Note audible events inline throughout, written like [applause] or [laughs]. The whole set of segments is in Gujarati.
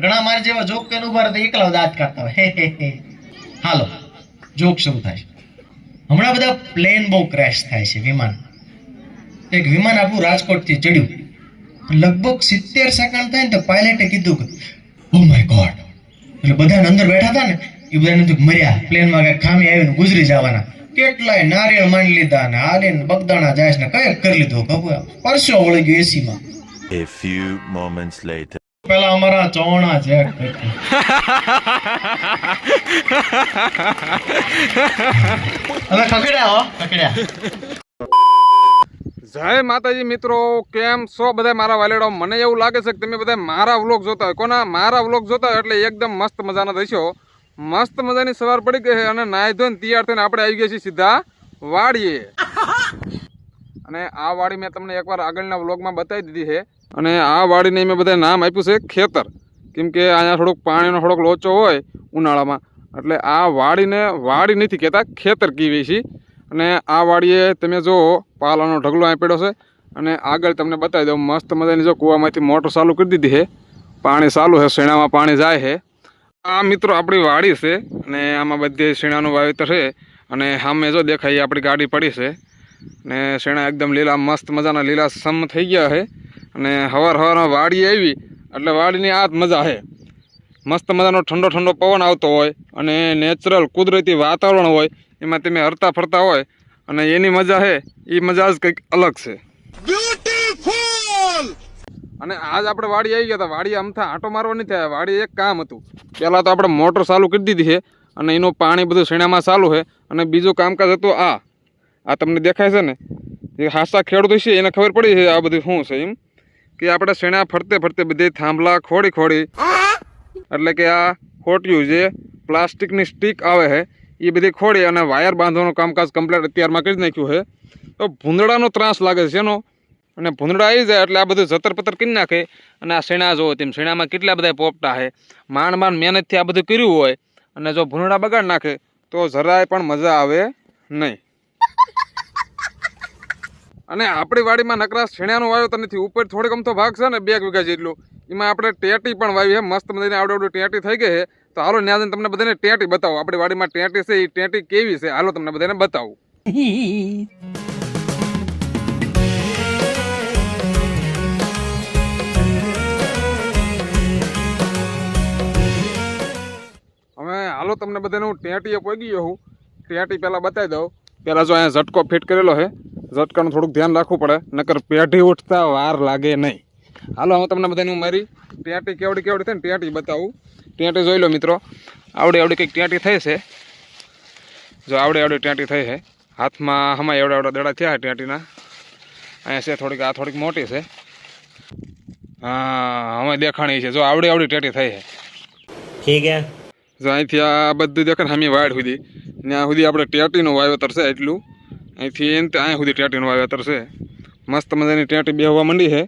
ઘણા મારા જેવા જોક કરીને ઊભા રહેતા એકલા દાંત કાઢતા હોય. હાલો, જોક શરૂ થાય હમણાં બધા પ્લેન બહુ ક્રેશ થાય છે, વિમાન. એક વિમાન આપણું રાજકોટથી ચડ્યું. લગભગ સિત્તેર સેકન્ડ થાય ને તો પાયલટે કીધું કે ઓ માય ગોડ એટલે બધાને અંદર બેઠા હતા ને, એ બધાને તો કે, મર્યા પ્લેનમાં કઈ ખામી આવીને ગુજરી જવાના. કેટલાય નારિયેળ માની લીધા ને આલીને બગદાણા જાય ને, કઈ કરી લીધું, ખબર પરસો વળી ગયો એસીમાં A few moments later. પેલા અમારા ચોણા છે અમે ખકડ્યા હો ખકડ્યા જય માતાજી મિત્રો, કેમ છો બધા મારા વાલેડો મને એવું લાગે છે કે તમે બધા મારા વ્લોગ જોતા હોય. કોના? મારા વ્લોગ જોતા હોય એટલે એકદમ મસ્ત મજાના દઈશો મસ્ત મજાની સવાર પડી ગઈ છે અને નાહી ધોઈને તૈયાર થઈને આપણે આવી ગયા છીએ સીધા વાડીએ. અને આ વાડી મેં તમને એકવાર આગળના વ્લોગમાં બતાવી દીધી છે. અને આ વાડીને મેં બધા નામ આપ્યું છે ખેતર. કેમ કે અહીંયા થોડુંક પાણીનો થોડોક લોચો હોય ઉનાળામાં. એટલે આ વાડીને વાડી નથી કહેતા, ખેતર કીવી છીએ અને આ વાડીએ તમે જો પાલાનો ઢગલો અહીં છે. અને આગળ તમને બતાવી દઉં, મસ્ત મજાની જો કૂવામાંથી મોટર ચાલુ કરી દીધી છે. પાણી ચાલુ છે, શેણામાં પાણી જાય છે. આ મિત્રો આપણી વાડી છે અને આમાં બધી શેણાનું વાવેતર છે. અને સામે જો દેખાય આપણી ગાડી પડી છે. ને શેણા એકદમ લીલા, મસ્ત મજાના લીલા સમ થઈ ગયા છે. અને હવાર હવારમાં વાડી આવી એટલે વાડીની આ જ મજા છે મસ્ત મજાનો ઠંડો ઠંડો પવન આવતો હોય અને નેચરલ કુદરતી વાતાવરણ હોય એમાં તમે હરતા ફરતા હોય અને એની મજા છે એ મજા જ કંઈક અલગ છે. અને આજ આપણે વાડી આવી ગયા હતા. વાડી અમથા આંટો મારવા નહીં થયા. વાડી એક કામ હતું. પહેલાં તો આપણે મોટર ચાલુ કરી દીધી છે અને એનું પાણી બધું શેણામાં ચાલુ છે અને બીજું કામકાજ હતું આ. આ તમને દેખાય છે ને? જે હાસા ખેડૂતો છે એને ખબર પડી છે આ બધું શું છે એમ. કે આપણે શેણા ફરતે ફરતે બધે થાંભલા ખોડી ખોડી. એટલે કે આ ખોટિયું જે પ્લાસ્ટિકની સ્ટીક આવે છે એ બધી ખોડી અને વાયર બાંધવાનું કામકાજ કમ્પ્લીટ અત્યારમાં કરી નાખ્યું છે તો ભૂંદડાનો ત્રાસ લાગે છે એનો અને ભૂંદડા આવી જાય એટલે આ બધું જતર પતર કરી નાખે. અને આ શેણા જોવો તેમ શેણામાં કેટલા બધા પોપટા છે માંડ માંડ મહેનતથી આ બધું કર્યું હોય. અને જો ભૂંદડા બગાડ નાખે, તો જરાય પણ મજા આવે નહીં. અને આપણી વાડીમાં નકરા શેણાનું તો નથી. ઉપર થોડીક અમથો ભાગ છે ને, બે વીઘા જેટલું. એમાં આપણે ટેટી પણ વાવી છે. મસ્ત મજાની આવડે આવડું ટેટી થઈ ગઈ છે. તો હાલો ન્યા જઈને તમને બધાને ટેટી બતાવો. આપણી વાડીમાં ટેટી છે એ ટેટી કેવી છે? હાલો તમને બધાને બતાવું. હવે હાલો તમને બધાને હું ટેટીએ પહોંચી ગયો હું ટેટી પહેલાં બતાવી દઉં. પહેલાં જો અહીંયા ઝટકો ફિટ કરેલો છે. ઝટકાનું થોડુંક ધ્યાન રાખવું પડે નકર પેઢી ઉઠતા વાર લાગે નહીં. હાલો હું તમને બધાની હું મારી ટેટી કેવડી કેવડી થાય ને ટેટી બતાવું. ટેટી જોઈ લો મિત્રો આવડે આવડી કંઈક ટેટી થઈ છે. જો આવડી આવડી ટેટી થઈ છે. હાથમાં હમણાં એવડા એવડા દડા થયા ટેટીના અહીંયા છે થોડીક આ થોડીક મોટી છે. હા હમણાં દેખાણી છે. જો આવડી આવડી ટેટી થઈ છે. ઠીક જો અહીંથી આ બધું દેખાય હમી વાડ સુધી ત્યાં સુધી આપણે ટેટીનું વાવેતર છે એટલું. અહીંથી એને અહીંયા સુધી ટેટીનું વાવેતર છે. મસ્ત મજાની ટેટી બેહવા માંડી છે.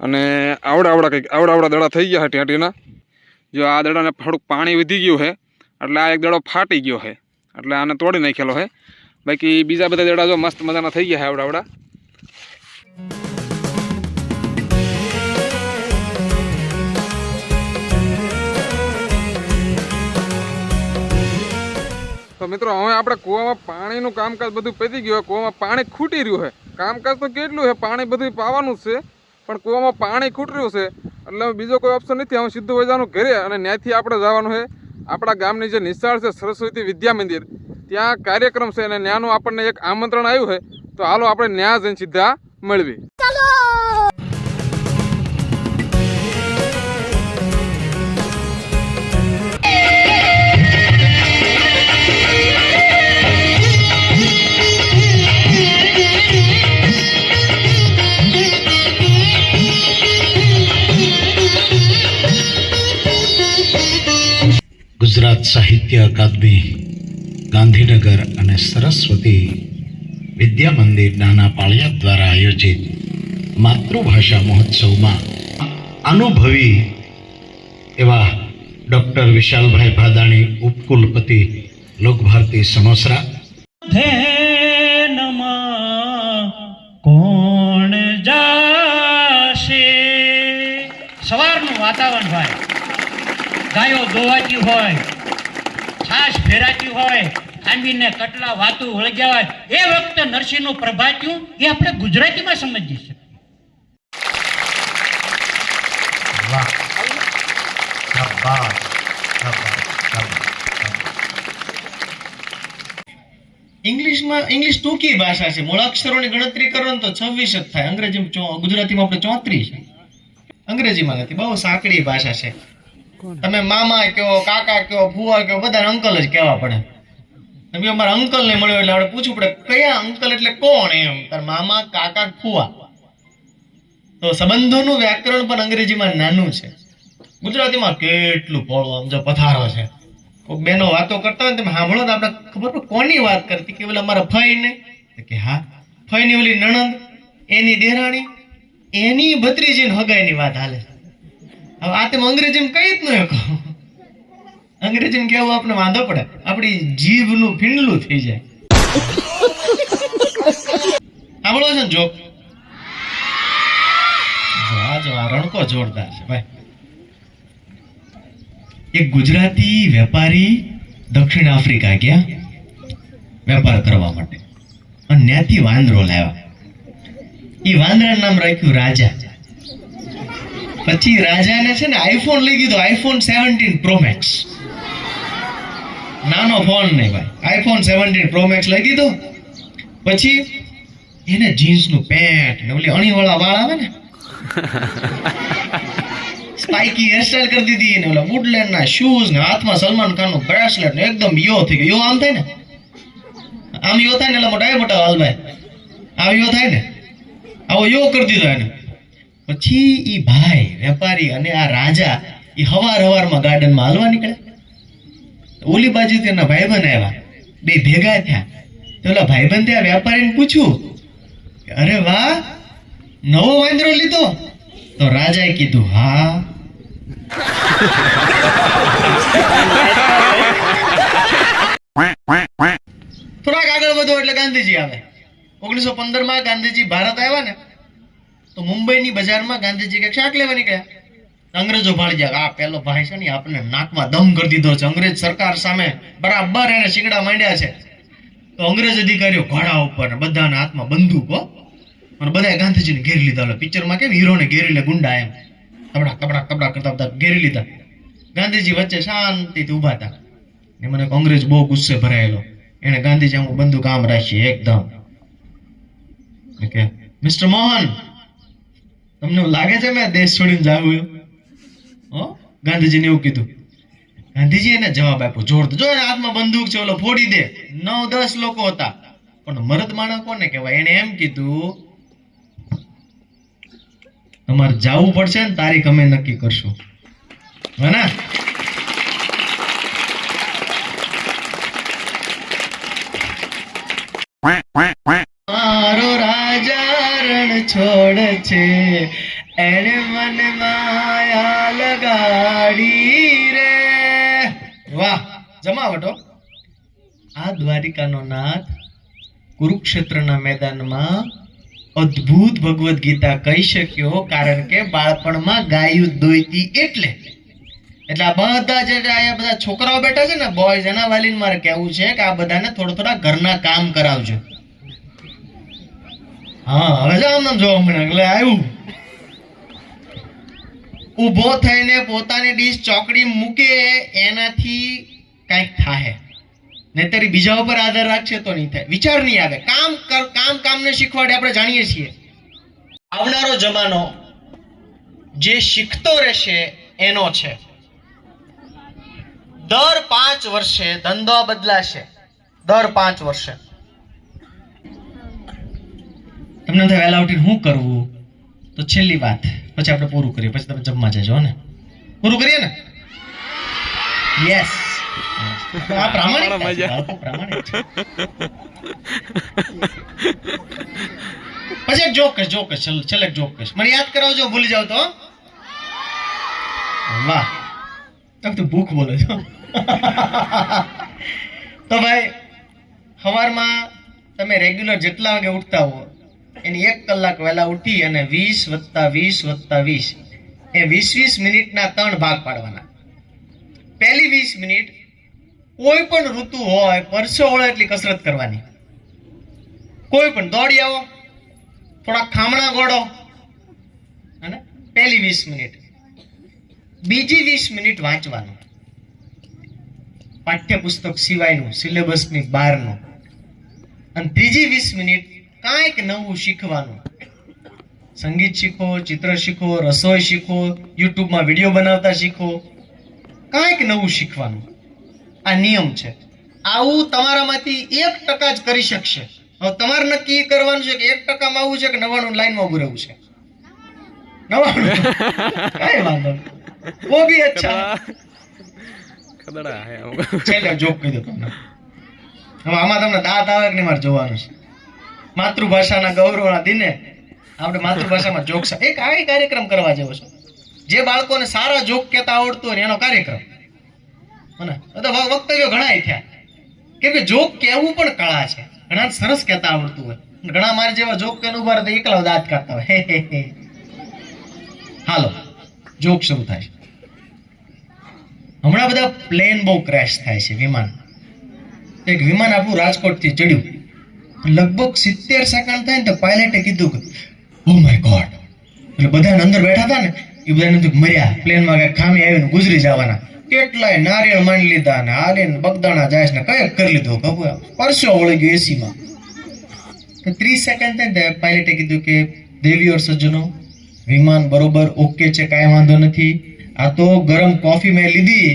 અને આવડા આવડા કંઈક આવડા આવડા દડા થઈ ગયા છે ટેટીના. જો આ દડાને થોડુંક પાણી વધી ગયું છે, એટલે આ એક દડો ફાટી ગયો છે. એટલે આને તોડી નાખેલો છે. બાકી બીજા બધા દડા જો મસ્ત મજાના થઈ ગયા છે આવડા આવડા. તો મિત્રો, હવે આપણે કૂવામાં પાણીનું કામકાજ બધું પતી ગયું કૂવામાં પાણી ખૂટી રહ્યું છે કામકાજ તો કેટલું છે, પાણી બધું પાવાનું છે, પણ કૂવામાં પાણી ખૂટી રહ્યું છે, એટલે બીજો કોઈ ઓપ્શન નથી. હવે સીધું વજાનું ઘરે અને ત્યાંથી આપણે જવાનું છે. આપણા ગામની જે નિશાળ છે, સરસ્વતી વિદ્યા મંદિર, ત્યાં કાર્યક્રમ છે અને ત્યાંનું આપણને એક આમંત્રણ આવ્યું છે. તો હાલો, આપણે ત્યાં જઈને સીધા મળવી ગુજરાત સાહિત્ય અકાદમી, ગાંધીનગર અને સરસ્વતી વિદ્યા મંદિર નાના પાળિયા દ્વારા આયોજિત માતૃભાષા મહોત્સવમાં અનુભવી એવા ડૉક્ટર વિશાલભાઈ ભાદાણી, ઉપકુલપતિ લોકભારતી ધેનમાં કોણ જાશે? સવારનું વાતાવરણ ભાઈ. ગાયો દોવાતી હોય. ફેરાતી હોય ખાંડીને કટલા વાતું વળગ્યા હોય, એ વખતે નરસિંહનું પ્રભાત્યું એ આપણે ગુજરાતીમાં સમજી શાબાશ. ઇંગ્લિશમાં, ઇંગ્લિશ ટૂંકી ભાષા છે? મૂળાક્ષરોની ગણતરી કરો ને તો છવ્વીસ જ થાય. અંગ્રેજી ગુજરાતીમાં આપણે ચોત્રીસ. અંગ્રેજીમાં નથી, બહુ સાંકડી ભાષા છે. તમે મામા કયો, કાકા કયો ફુવા કયો બધા અંકલ જ કહેવા પડે. તમે અમારા અંકલ ને મળ્યો એટલે આપણે પૂછવું પડે, કયા અંકલ એટલે કોણ? એમ. તાર મામા, કાકા ફુવા તો સંબંધોનું વ્યાકરણ પણ અંગ્રેજીમાં નાનું છે. ગુજરાતીમાં કેટલું પોળો આમ જો પથારો છે. કોઈ બેનો વાતો કરતા હોય તમે સાંભળો તો આપણે ખબર કોની વાત કરતી? કે ઓલા મારા ફઈ ને કે, હા ફઈ ની ઓલી નણંદ, એની દેરાણી, એની ભત્રીજી હગાઈની વાત હાલે હવે આ તેમ અંગ્રેજીમાં કઈ જ ન અંગ્રેજીમાં કેવું આપણે વાંધો પડે. આપણી જીભનું ફીંડલું થઈ જાય. સાંભળો છે ને જોક રણકો જોરદાર છે, ભાઈ. એક ગુજરાતી વેપારી દક્ષિણ આફ્રિકા ગયા વેપાર કરવા માટે. અને ત્યાંથી વાંદરો લાવ્યા. એ વાંદરાનું નામ રાખ્યું રાજા. પછી રાજાને છે ને આઈફોન લઈ દીધો આઈફોન સેવન્ટીન પ્રો મેક્સ નાનો ફોન નહીં ભાઈ. આઈફોન સેવન્ટીન પ્રો મેક્સ લઈ દીધો પછી એને જીન્સનું પેન્ટ ને ઓલી અણીવાળા વાળ આવે ને. [laughs] સ્પાઇકી હેરસ્ટાઇલ કરી દીધી ને ઓલા વુડલેન્ડ ના શૂઝ ને હાથમાં સલમાન ખાનનું બ્રેસલેટ ને એકદમ યો થઈ ગયો. યો આમ થાય ને? આમ યો થાય ને એટલે મોટા મોટા હાલભાઈ આમ યો થાય ને? આવો યો કરી દીધો એને. પછી એ ભાઈ, વેપારી અને આ રાજા એ હવાર હવારમાં ગાર્ડનમાં હાલવા નીકળે ઓલી બાજુથી તેના ભાઈબંધ આવ્યા. બે ભેગા થયા. ઓલા ભાઈબંધે આ વેપારીને પૂછ્યું અરે વાહ, નવો વાંદરો લીધો. તો રાજાએ કીધું, હા. થોડાક આગળ વધો એટલે ગાંધીજી આવે. ઓગણીસો પંદરમાં ગાંધીજી ભારત આવ્યા ને તો મુંબઈની બજારમાં ગાંધીજી કે શાક લેવા નીકળ્યા અંગ્રેજો ભાળી ગયા આ પેલો ભાઈ છે ને આપણે નાકમાં દમ કરી દીધો છે. અંગ્રેજ સરકાર સામે બરાબર એને શીંગડા માંડ્યા છે. તો અંગ્રેજ અધિકારીઓ ઘોડા ઉપર બધાના હાથમાં બંદૂકો અને બધા ગાંધીજીને ઘેરી લીધા. એટલે પિક્ચરમાં કેમ હીરોને ઘેરી લે ગુંડા એમ? તબડા તબડા તબડા કરતા બધા ઘેરી લીધા. ગાંધીજી વચ્ચે શાંતિથી ઊભા હતા. ને મને અંગ્રેજ બહુ ગુસ્સે ભરાયેલો. એને ગાંધીજી આમ બંદૂક આમ રાખી, એકદમ. કે મિસ્ટર મોહન તમને લાગે છે મેં દેશ છોડીને જાવું હો? ગાંધીજીને એવું કીધું. ગાંધીજી એને જવાબ આપ્યો જોર જો હાથમાં બંદૂક છે ઓલો ફોડી દે. નવ દસ લોકો હતા. પણ મરદ માણસ કોને કહેવાય? એને એમ કીધું તમારે જવું પડશે ને તારીખ અમે નક્કી કરશું. હે ને? મારો રાજા રણ છોડ છે. આ દ્વારિકાનો નાથ કુરુક્ષેત્રના મેદાનમાં અદ્ભુત ભગવદ્ ગીતા કહી શક્યો, કારણ કે બાળપણમાં ગાયું દોઈતી એટલે. એટલે આ બધા જે અહીંયા બધા છોકરાઓ બેઠા છે ને બોયઝ એના વાલીને મારે કહેવું છે કે આ બધાને થોડા થોડા ઘરના કામ કરાવજો. હા, હવે જ આમ જોવા મળે એટલે આવ્યું ઊભો થઈને પોતાની ડીશ ચોકડી મૂકે, એનાથી કંઈક થાય નહીતર બીજા ઉપર આધાર રાખશે તો નહીં થાય. વિચાર નહીં આવે. કામ કામ કામને શીખવાડે આપણે જાણીએ છીએ. આવનારો જમાનો જે શીખતો રહેશે એનો છે. દર પાંચ વર્ષે ધંધો બદલાશે. દર પાંચ વર્ષે. તમને થાય વહેલા ઉઠીને શું કરવું? તો છેલ્લી વાત. પછી આપણે પૂરું કરીએ. પછી તમે જમવા જજો ને? પૂરું કરીએ ને? યસ આ પ્રામાણિક પ્રામાણિક પછી એક જોક જોક છેલ્લે છેલ્લે જોક મને યાદ કરાવજો ભૂલી જાવ તો વાહ. તમે તો ભૂખ બોલો છો. તો ભાઈ સવારમાં તમે રેગ્યુલર જેટલા વાગે ઉઠતા હો એની એક કલાક વહેલા ઉઠી અને વીસ વત્તા વીસ વત્તા વીસ એ વીસ વીસ મિનિટના ત્રણ ભાગ પાડવાના. પહેલી વીસ મિનિટ કોઈ પણ ઋતુ હોય પરસો હોય એટલી કસરત કરવાની. કોઈ પણ દોડી આવો થોડા ખામણા ગોળો, અને પહેલી વીસ મિનિટ. બીજી વીસ મિનિટ વાંચવાનું. પાઠ્યપુસ્તક સિવાયનું, સિલેબસની બહારનું. અને ત્રીજી વીસ મિનિટ કાંઈક નવું શીખવાનું. સંગીત શીખો, ચિત્ર શીખો, રસોઈ શીખો, યુટ્યુબમાં વીડિયો બનાવતા શીખો. કાંઈક નવું શીખવાનું. આ નિયમ છે. આવું તમારામાંથી એક ટકા જ કરી શકશે. હવે તમારે નક્કી કરવાનું છે કે એક ટકામાં આવું છે કે નવાણું લાઈનમાં ઉભું રહેવું છે? નવાણું? [laughs] કઈ વાંધો વો ભી અચ્છા ખદડા હે આમ. જોક કહી દો તમને. હવે આમાં તમને દાંત આવે કે નહીં મારે જોવાનું છે? માતૃભાષાના ગૌરવના દિને આપણે માતૃભાષામાં જોક એક આવી કાર્યક્રમ કરવા જેવો છે. જે બાળકોને સારા જોક કહેતા આવડતું હોય એનો કાર્યક્રમ. વક્તવ્યો ઘણા થયા. કેમ કે જોક કહેવું પણ કળા છે. ઘણા સરસ કહેતા આવડતું હોય. ઘણા મારા જેવા જોક કહીને ઊભા એકલા દાંત કાઢતા હોય. હાલો, જોક શરૂ થાય હમણાં બધા પ્લેન બહુ ક્રેશ થાય છે, વિમાન. એક વિમાન આપણું રાજકોટથી ચડ્યું. લગભગ સિત્તેર સેકન્ડ થાય ને તો પાયલટે કીધું કે ઓ માય ગોડ એટલે બધાને અંદર બેઠા હતા ને, એ બધાને મર્યા પ્લેનમાં કઈ ખામી આવીને ગુજરી જવાના. કેટલાય નારિયેળ માંડી લીધા ને હાલીને બગદાણા જાય ને કઈ કરી લીધો ખબર પરસો વળી ગયો એસીમાં તો ત્રીસ સેકન્ડ થાય પાયલટે કીધું કે દેવી ઓર સજ્જનો, વિમાન બરોબર ઓકે છે, કાંઈ વાંધો નથી. આ તો ગરમ કોફી મેં લીધી.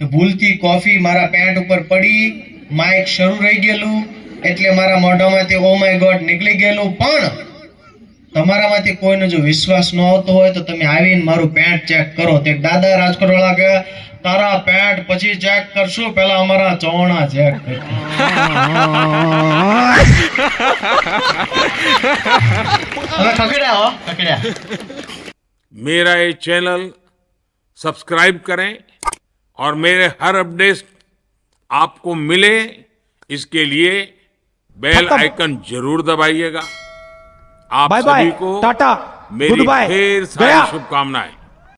તો ભૂલથી કોફી મારા પેન્ટ ઉપર પડી માઇક શરૂ રહી ગયેલું. એટલે મારા મોઢામાંથી ઓ માય ગોડ નીકળી ગયેલું. પણ તમારામાંથી કોઈને જો વિશ્વાસ ન આવતો હોય તો તમે આવીને મારું પેન્ટ ચેક કરો તો એક દાદા રાજકોટ વાળા કે તારા પેન્ટ પછી ચેક કરશું પહેલા અમારા ચોણા ચેક હવે ખકડ્યા હો ખકડ્યા मेरा ये चैनल सब्सक्राइब करें और मेरे हर अपडेट आपको मिले इसके लिए बेल आइकन जरूर दबाइएगा आप बाय बाय सभी को टाटा मेरी गुड बाय ढेर गया सारी शुभकामनाएं